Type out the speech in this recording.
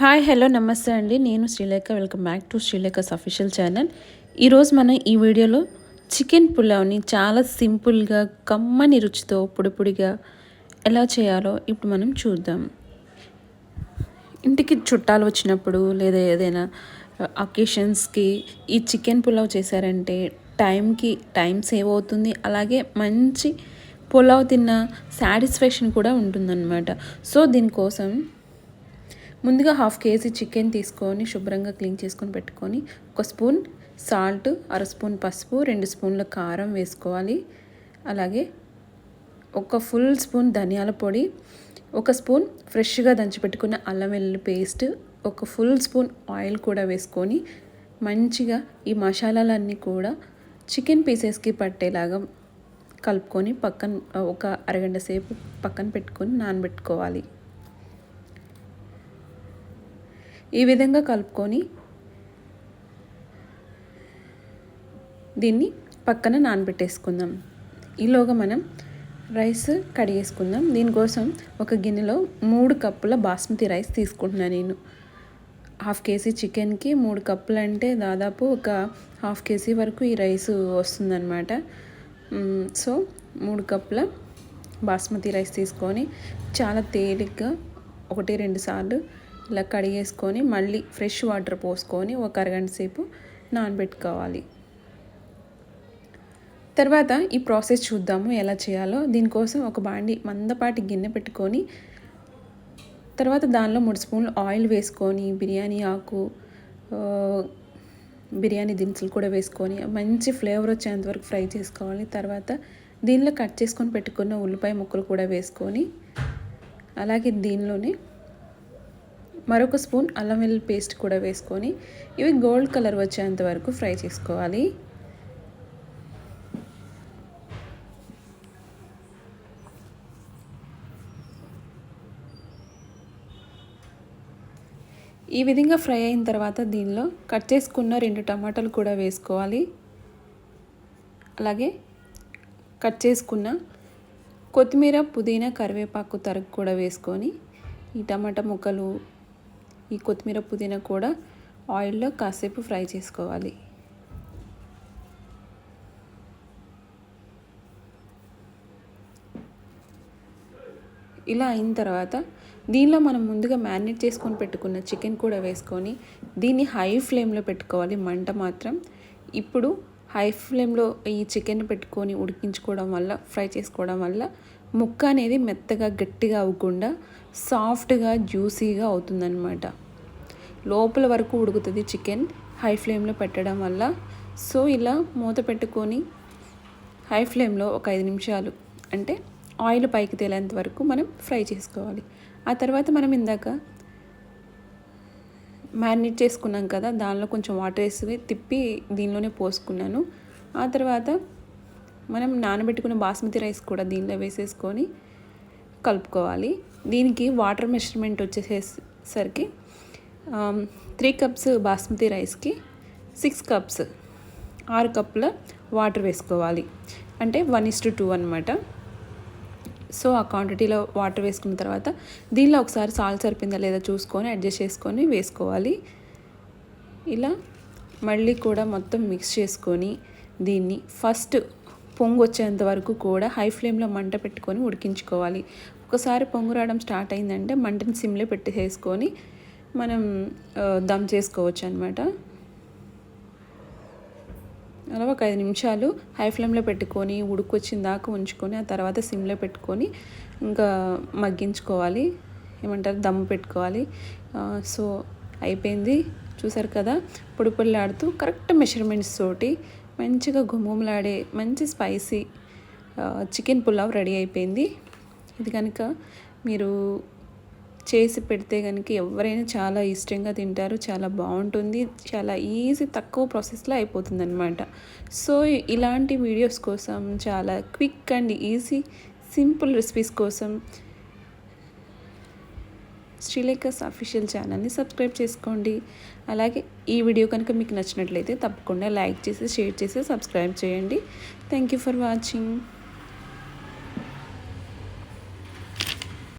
Hi hello నమస్తే అండి. నేను Srilekha. Welcome back to Srilekha's official channel. ఈరోజు మనం ఈ వీడియోలో చికెన్ పులావ్ని చాలా సింపుల్గా కమ్మని రుచితో పొడిపొడిగా ఎలా చేయాలో ఇప్పుడు మనం చూద్దాం. ఇంటికి చుట్టాలు వచ్చినప్పుడు లేదా ఏదైనా అకేషన్స్కి ఈ చికెన్ పులావ్ చేశారంటే టైంకి టైం సేవ్ అవుతుంది. అలాగే మంచి పులావ్ తిన్న సాటిస్ఫాక్షన్ కూడా ఉంటుందన్నమాట. సో దీనికోసం ముందుగా హాఫ్ కేజీ చికెన్ తీసుకొని శుభ్రంగా క్లీన్ చేసుకొని పెట్టుకొని ఒక స్పూన్ సాల్ట్ అర స్పూన్ పసుపు రెండు స్పూన్ల కారం వేసుకోవాలి. అలాగే ఒక ఫుల్ స్పూన్ ధనియాల పొడి ఒక స్పూన్ ఫ్రెష్గా దంచిపెట్టుకున్న అల్లం వెల్లుల్లి పేస్ట్ ఒక ఫుల్ స్పూన్ ఆయిల్ కూడా వేసుకొని మంచిగా ఈ మసాలాలన్నీ కూడా చికెన్ పీసెస్కి పట్టేలాగా కలుపుకొని పక్కన ఒక అరగంట సేపు పక్కన పెట్టుకొని నానబెట్టుకోవాలి. ఈ విధంగా కలుపుకొని దీన్ని పక్కన నానబెట్టేసుకుందాం. ఈలోగా మనం రైస్ కడిగేసుకుందాం. దీనికోసం ఒక గిన్నెలో మూడు కప్పుల బాస్మతి రైస్ తీసుకుంటున్నాను నేను. హాఫ్ కేజీ చికెన్కి మూడు కప్పులు అంటే దాదాపు ఒక హాఫ్ కేజీ వరకు ఈ రైస్ వస్తుందన్నమాట. సో మూడు కప్పుల బాస్మతి రైస్ తీసుకొని చాలా తేలిగ్గా ఒకటి రెండు సార్లు ఇలా కడిగేసుకొని మళ్ళీ ఫ్రెష్ వాటర్ పోసుకొని ఒక అరగంట సేపు నానబెట్టుకోవాలి. తర్వాత ఈ ప్రాసెస్ చూద్దాము ఎలా చేయాలో. దీనికోసం ఒక బాండి మందపాటి గిన్నె పెట్టుకొని తర్వాత దానిలో మూడు స్పూన్లు ఆయిల్ వేసుకొని బిర్యానీ ఆకు బిర్యానీ దినుసులు కూడా వేసుకొని మంచి ఫ్లేవర్ వచ్చేంత వరకు ఫ్రై చేసుకోవాలి. తర్వాత దీనిలో కట్ చేసుకొని పెట్టుకున్న ఉల్లిపాయ ముక్కలు కూడా వేసుకొని అలాగే దీనిలోనే మరొక స్పూన్ అల్లం వెల్లుల్లి పేస్ట్ కూడా వేసుకొని ఇవి గోల్డ్ కలర్ వచ్చేంత వరకు ఫ్రై చేసుకోవాలి. ఈ విధంగా ఫ్రై అయిన తర్వాత దీనిలో కట్ చేసుకున్న రెండు టమాటాలు కూడా వేసుకోవాలి. అలాగే కట్ చేసుకున్న కొత్తిమీర పుదీనా కరివేపాకు తరుగు కూడా వేసుకొని ఈ టమాటా ముక్కలు ఈ కొత్తిమీర పుదీనా కూడా ఆయిల్లో కాసేపు ఫ్రై చేసుకోవాలి. ఇలా అయిన తర్వాత దీనిలో మనం ముందుగా మ్యారినేట్ చేసుకొని పెట్టుకున్న చికెన్ కూడా వేసుకొని దీన్ని హై ఫ్లేమ్లో పెట్టుకోవాలి మంట మాత్రం. ఇప్పుడు హై ఫ్లేమ్లో ఈ చికెన్ పెట్టుకొని ఉడికించుకోవడం వల్ల ఫ్రై చేసుకోవడం వల్ల ముక్క అనేది మెత్తగా గట్టిగా అవ్వకుండా సాఫ్ట్గా జ్యూసీగా అవుతుందన్నమాట. లోపల వరకు ఉడుకుతుంది చికెన్ హై ఫ్లేమ్లో పెట్టడం వల్ల. సో ఇలా మూత పెట్టుకొని హై ఫ్లేమ్లో ఒక ఐదు నిమిషాలు అంటే ఆయిల్ పైకి తేలేంత వరకు మనం ఫ్రై చేసుకోవాలి. ఆ తర్వాత మనం ఇందాక మ్యారినేట్ చేసుకున్నాం కదా దానిలో కొంచెం వాటర్ వేసి తిప్పి దీనిలోనే పోసుకున్నాను. ఆ తర్వాత మనం నానబెట్టుకున్న బాస్మతి రైస్ కూడా దీనిలో వేసేసుకొని కలుపుకోవాలి. దీనికి వాటర్ మెషర్మెంట్ వచ్చేసేసరికి త్రీ కప్స్ బాస్మతి రైస్కి సిక్స్ కప్స్ ఆరు కప్పుల వాటర్ వేసుకోవాలి. అంటే one is to two two so ఆ క్వాంటిటీలో వాటర్ వేసుకున్న తర్వాత దీనిలో ఒకసారి సాల్ట్ సరిపోయిందా లేదా చూసుకొని అడ్జస్ట్ చేసుకొని వేసుకోవాలి. ఇలా మళ్ళీ కూడా మొత్తం మిక్స్ చేసుకొని దీన్ని ఫస్ట్ పొంగు వచ్చేంత వరకు కూడా హై ఫ్లేమ్లో మంట పెట్టుకొని ఉడికించుకోవాలి. ఒకసారి పొంగు రావడం స్టార్ట్ అయిందంటే మంటని సిమ్లో పెట్టేసుకొని మనం దమ్ చేసుకోవచ్చు అనమాట అలా ఒక ఐదు నిమిషాలు హై ఫ్లేమ్లో పెట్టుకొని ఉడుకొచ్చిన దాకా ఉంచుకొని ఆ తర్వాత సిమ్లో పెట్టుకొని ఇంకా మగ్గించుకోవాలి. ఏమంటారు? దమ్ పెట్టుకోవాలి. సో అయిపోయింది. చూసారు కదా? పొడి పొడిలాడుతూ కరెక్ట్ మెషర్మెంట్స్ తోటి మంచిగా గుమ్మలాడే మంచి స్పైసీ చికెన్ పులావ్ రెడీ అయిపోయింది. ఇది కనుక మీరు చేసి పెడితే కనుక ఎవరైనా చాలా ఇష్టంగా తింటారు చాలా బాగుంటుంది చాలా ఈజీ తక్కువ ప్రాసెస్లో అయిపోతుంది అనమాట సో ఇలాంటి వీడియోస్ కోసం చాలా quick and easy simple recipes కోసం శ్రీలేఖస్ అఫీషియల్ ఛానల్ని సబ్స్క్రైబ్ చేసుకోండి. అలాగే ఈ వీడియో కనుక మీకు నచ్చినట్లయితే తప్పకుండా లైక్ చేసి షేర్ చేసి సబ్స్క్రైబ్ చేయండి. Thank you for watching